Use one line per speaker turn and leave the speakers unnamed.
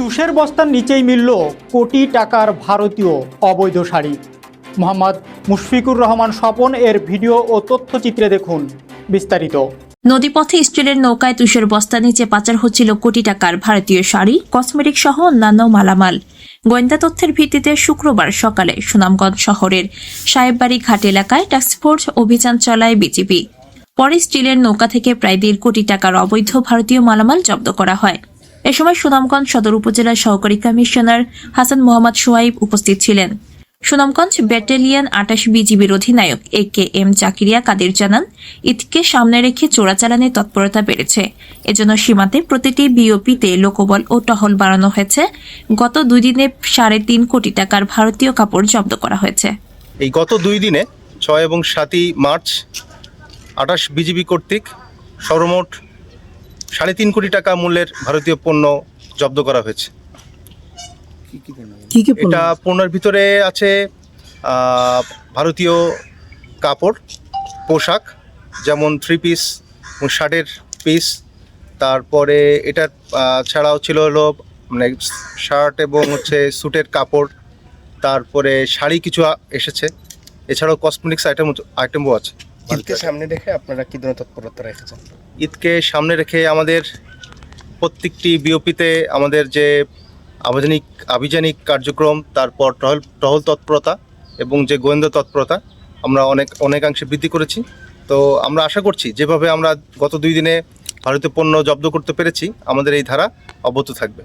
তুষের বস্তার নিচেই মিলল কোটি টাকার ভারতীয় অবৈধ শাড়ি। মোহাম্মদ মুশফিকুর রহমান স্বপন এর ভিডিও ও তথ্যচিত্রে দেখুন বিস্তারিত।
নদীপথে স্টিলের নৌকায় তুষের বস্তা নিচে পাচার হচ্ছিল কোটি টাকার ভারতীয় শাড়ি, কসমেটিক সহ অন্যান্য মালামাল। গোয়েন্দা তথ্যের ভিত্তিতে শুক্রবার সকালে সুনামগঞ্জ শহরের সাহেববাড়ি ঘাট এলাকায় টাস্কফোর্স অভিযান চালায় বিজিবি পরে স্টিলের নৌকা থেকে প্রায় দেড় কোটি টাকার অবৈধ ভারতীয় মালামাল জব্দ করা হয়। এ সময় সুনামগঞ্জ সদর উপজেলার সহকারী কমিশনার হাসান মোহাম্মদ সোহাইব উপস্থিত ছিলেন। সুনামগঞ্জ ব্যাটালিয়ন আটাশ বিজিবির অধিনায়ক এ কে এম জাকিরিয়া কাদের জানান, ঈদকে সামনে রেখে চোরাচালানের তৎপরতা বেড়েছে। এজন্য সীমান্তে প্রতিটি বিওপিতে লোকবল ও টহল বাড়ানো হয়েছে। গত দুই দিনে সাড়ে তিন কোটি টাকার ভারতীয় কাপড় জব্দ করা হয়েছে।
এই গত দুই দিনে ছয় এবং সাতই মার্চ আঠাশ বিজিবি কর্তৃক সর্বমোট সাড়ে তিন কোটি টাকা মূল্যের ভারতীয় পণ্য জব্দ করা হয়েছে।
কি কি
এটা পণ্যের ভিতরে আছে ভারতীয় কাপড় পোশাক যেমন থ্রি পিস শার্টের পিস তারপরে এটার ছাড়াও ছিল হলো মানে শার্ট এবং হচ্ছে স্যুটের কাপড়। তারপরে শাড়ি কিছু এসেছে। এছাড়াও কসমেটিক্স আইটেম আইটেমও আছে।
ঈদকে সামনে রেখে আপনারা কি ধরনের তৎপরতা রেখেছেন?
ঈদকে সামনে রেখে আমাদের প্রত্যেকটি বিওপিতে আমাদের যে আভিযানিক আভিযানিক কার্যক্রম তারপর টহল টহল তৎপরতা এবং যে গোয়েন্দা তৎপরতা আমরা অনেক অনেকাংশে বৃদ্ধি করেছি। তো আমরা আশা করছি যেভাবে আমরা গত দুই দিনে ভারতীয় পণ্য জব্দ করতে পেরেছি আমাদের এই ধারা অব্যাহত থাকবে।